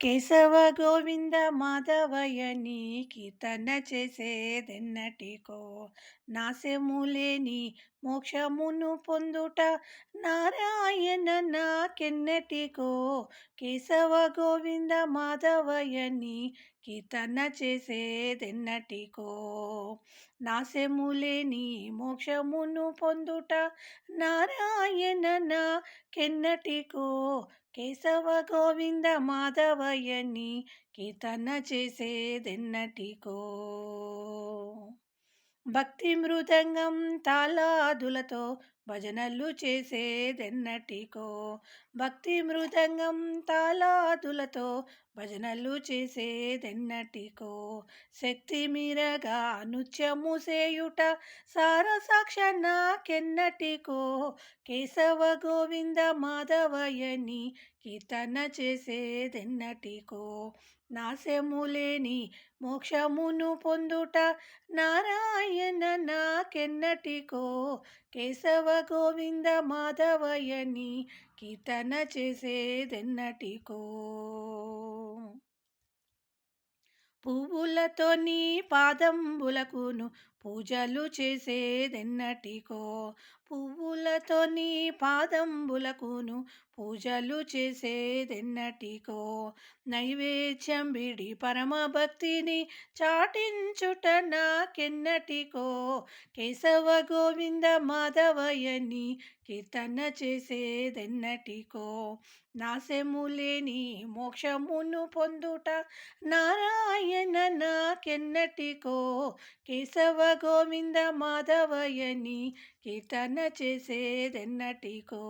కేశవ గోవింద మాధవయ నీ కీర్తన చేసేదెన్నటికో నాశములేని మోక్షమును పొందుట నారాయణ నాకెన్నటికో కేశవ గోవింద మాధవయ నీ కీర్తన చేసేదెన్నటికో నాశములేని మోక్షమును పొందుట నారాయణ నాకెన్నటికో కేశవ గోవింద మాధవయ్యని కీర్తన చేసేదెన్నటికో. భక్తి మృదంగం తాళాదులతో భజనలు చేసేదెన్నటికో భక్తి మృదంగం తాలాదులతో భజనలు చేసేదెన్నటికో శక్తి మీరగా నృత్యము సేయుట సారసాక్ష నాకెన్నటికో కేశవ గోవింద మాధవయని కీర్తన చేసేదెన్నటికో నాశములేని మోక్షమును పొందుట నారాయణ నాకెన్నటికో కేశవ గోవింద మాధవయని కీర్తన చేసేదెన్నటికో. పువ్వులతో నీ పాదంబులకును పూజలు చేసేదెన్నటికో. పువ్వులతో నీ పాదంబులకును పూజలు చేసేదెన్నటికో. నైవేద్యం విడి పరమభక్తిని చాటించుట నాకెన్నటికో. కేశవ గోవింద మాధవయని కీర్తన చేసేదెన్నటికో. నాశములేని మోక్షమును పొందుట నారాయణ నాకెన్నటికో. కేశవ గోవింద మాధవయని కీర్తన చేసేదెన్నటికో.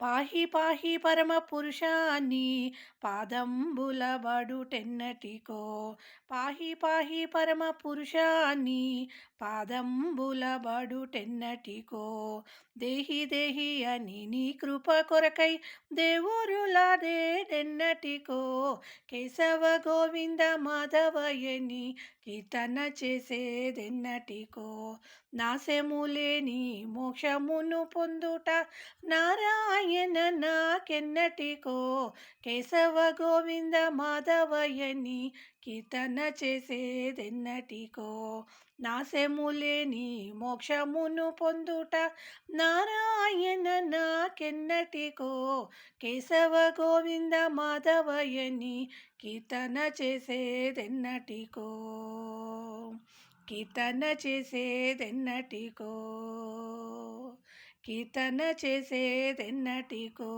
పాహి పాహి పరమ పురుషాన్ని పాదంబుల బడుటెన్నటికో పాహి పాహి పరమ పురుషాన్ని పాదంబుల బడుటెన్నటికో దేహి దేహి అని నీ కృప కొరకై దేవురులాడేటెన్నటికో. కేశవ గోవింద మాధవయని కీర్తన చేసేదెన్నటికో. నాశములేని మోక్షమును పొందుట నా నారాయణ నాకెన్నటికో కేశవ గోవింద మాధవయ్యని కీర్తన చేసేదెన్నటికో. నాశములేని మోక్షమును పొందుట నారాయణ నాకెన్నటికో కేశవ గోవింద మాధవయ్యని కీర్తన చేసేదెన్నటికో. కీర్తన చేసేదెన్నటికో. కీర్తన చేసేదెన్నటికో.